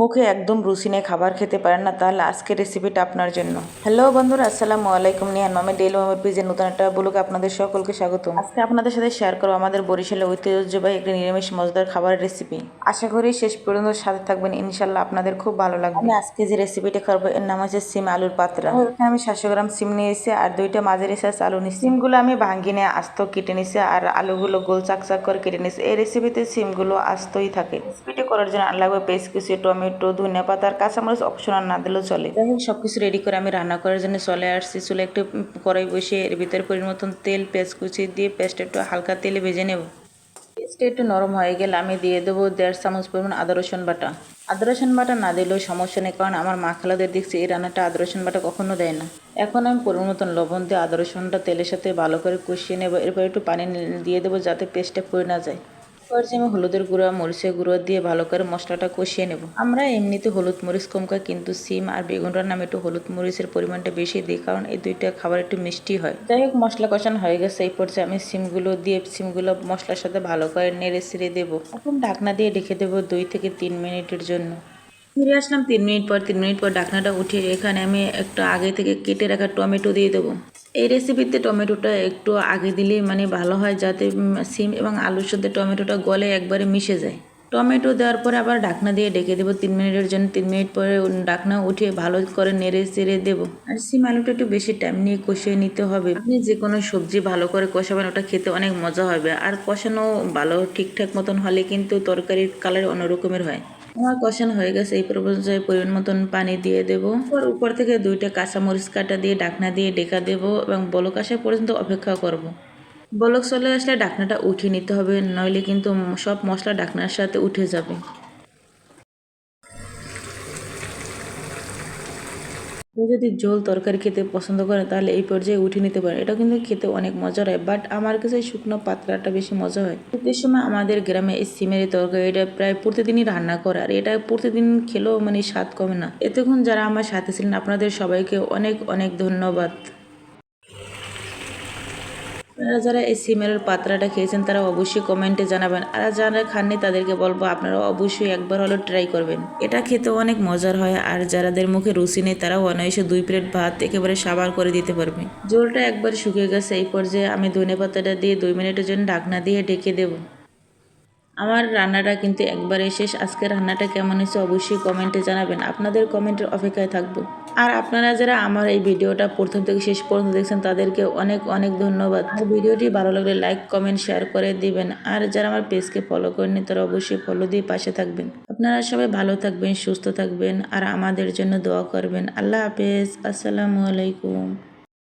মুখে একদম রুচি নেই খাবার খেতে পারেন না, তাহলে আজকের রেসিপিটা আপনার জন্য। হ্যালো বন্ধুরা, আসসালামু আলাইকুম। নিয়ান মামে ডেলি মামের পেজের নতুন একটা ব্লগে আপনাদের সকলকে স্বাগত আজকে আপনাদের সাথে শেয়ার করব আমাদের বরিশালের ঐতিহ্যবাহী একটি নিরামিষ মজাদার খাবারের রেসিপি আশা করি শেষ পর্যন্ত সাথে থাকবেন ইনশাল্লাহ আপনাদের খুব ভালো লাগবে। আমি আজকে যে রেসিপিটা খাব এর নাম হচ্ছে সিম আলুর পাত্রা। এখানে আমি সাতশো গ্রাম সিম নিয়েছি আর দুইটা মাঝারি সাইজ আলু নিয়েছি। সিমগুলো আমি ভাঙ্গি নিয়ে আস্ত কেটে নিয়েছি আর আলুগুলো গোল চাক চাক করে কেটে নিয়েছি। এই রেসিপিতে সিমগুলো আস্তই থাকে। রেসিপিটা করার জন্য লাগবে পেস্ট কিছু টমেটো ধনিয়া পাতা আর কাঁচামরিচ অপশনাল না দিলেও চলে। যাই হোক সব কিছু রেডি করে আমি রান্না করার জন্য চলে আসছি। চলে একটু কড়াই বসিয়ে এর ভিতরে পরিমাণ মতন তেল, পেঁয়াজ কুচি দিয়ে পেস্ট একটু হালকা তেলে ভেজে নেব। পেস্টটা একটু নরম হয়ে গেলে আমি দিয়ে দেবো দেড় চামচ পরিমাণ আদা, রসুন বাটা। আদা, রসুন বাটা না দিলেও সমস্যা নেই, কারণ আমার মা খালাদের দেখছি এই রান্নাটা আদা, রসুন বাটা কখনো দেয় না। এখন আমি পরিমাণ মতন লবণ দিয়ে আদা, রসুনটা তেলের সাথে ভালো করে কষিয়ে নেব। এরপর একটু পানি দিয়ে দেবো যাতে পেস্টটা পড়ে না যায়। এরপর যে আমি হলুদের গুঁড়া, মরিচের গুঁড়ো দিয়ে ভালো করে মশলাটা কষিয়ে নেব। আমরা এমনিতে হলুদ, মরিচ কম খাই কিন্তু সিম আর বেগুনটার নামে একটু হলুদ, মরিচের পরিমাণটা বেশি দিই, কারণ এই দুইটা খাবার একটু মিষ্টি হয়। যাই হোক, মশলা কষানো হয়ে গেছে। এই পর্যায়ে আমি সিমগুলো দিয়ে সিমগুলো মশলার সাথে ভালো করে নেড়ে ছেড়ে দেবো। এখন ঢাকনা দিয়ে রেখে দেবো দুই থেকে তিন মিনিটের জন্য। ফিরে আসলাম তিন মিনিট পর। তিন মিনিট পর ঢাকনাটা উঠিয়ে এখানে আমি একটু আগে থেকে কেটে রাখা টমেটো দিয়ে দেবো। এই রেসিপিতে টমেটোটা একটু আগে দিলেই মানে ভালো হয় যাতে সিম এবং আলুর সাথে টমেটোটা গলে একবারে মিশে যায়। টমেটো দেওয়ার পরে আবার ঢাকনা দিয়ে ডেকে দেবো তিন মিনিটের জন্য। তিন মিনিট পরে ঢাকনা উঠিয়ে ভালো করে নেড়ে চেড়ে দেবো। আর সিম আলুটা একটু বেশি টাইম নিয়ে কষিয়ে নিতে হবে। আপনি যে কোনো সবজি ভালো করে কষাবেন, ওটা খেতে অনেক মজা হবে। আর কষানো ভালো ঠিকঠাক মতন হলে কিন্তু তরকারির কালার অন্যরকমের হয়। আমার কষানো হয়ে গেছে, এই পর্যায়ে পরিমাণ মতন পানি দিয়ে দেব উপর উপর থেকে দুইটা কাঁচা মরিচ কাটা দিয়ে ডাকনা দিয়ে ডেকা দেব এবং বলক আসা পর্যন্ত অপেক্ষা করব। বলক চলে আসলে ডাকনাটা উঠিয়ে নিতে হবে, নইলে কিন্তু সব মশলা ডাকনার সাথে উঠে যাবে যদি ঝোল তরকারি খেতে পছন্দ করেন, তাহলে এই পর্যায়ে উঠে নিতে পারেন। এটা কিন্তু খেতে অনেক মজার হয় বাট আমার কাছে শুকনো পাতলাটা বেশি মজা হয়। শীতের সময় আমাদের গ্রামে এই সিমের এই তরকারি, এটা প্রায় প্রতিদিনই রান্না করে, আর এটা প্রতিদিন খেলেও মানে স্বাদ কমে না। এতক্ষণ যারা আমার সাথে ছিলেন, আপনাদের সবাইকে অনেক অনেক ধন্যবাদ। আপনারা যারা এই সিমের পাত্রাটা খেয়েছেন, তারা অবশ্যই কমেন্টে জানাবেন। আর যারা খাননি, তাদেরকে বলব আপনারা অবশ্যই একবার হলেও ট্রাই করবেন। এটা খেতে অনেক মজার হয়, আর যারাদের মুখে রুচি নেই, তারাও অনায়াসে দুই প্লেট ভাত একেবারে সাবার করে দিতে পারবে। জলটা একবার শুকিয়ে গেছে, এই পর্যায়ে আমি ধনে পাতাটা দিয়ে দুই মিনিটের জন্য ঢাকনা দিয়ে ঢেকে দেবো। আমার রান্নাটা কিন্তু একবারে শেষ। আজকে রান্নাটা কেমন হয়েছে, অবশ্যই কমেন্টে জানাবেন। আপনাদের কমেন্টের অপেক্ষায় থাকব। আর আপনারা যারা আমার এই ভিডিওটা প্রথম থেকে শেষ পর্যন্ত দেখছেন, তাদেরকে অনেক অনেক ধন্যবাদ। ভিডিওটি ভালো লাগলে লাইক কমেন্ট শেয়ার করে দিবেন। আর যারা আমার পেজকে ফলো করেনি তারা অবশ্যই ফলো দিয়ে পাশে থাকবেন। আপনারা সবাই ভালো থাকবেন, সুস্থ থাকবেন, আর আমাদের জন্য দোয়া করবেন। আল্লাহ হাফেজ। আসসালামু আলাইকুম।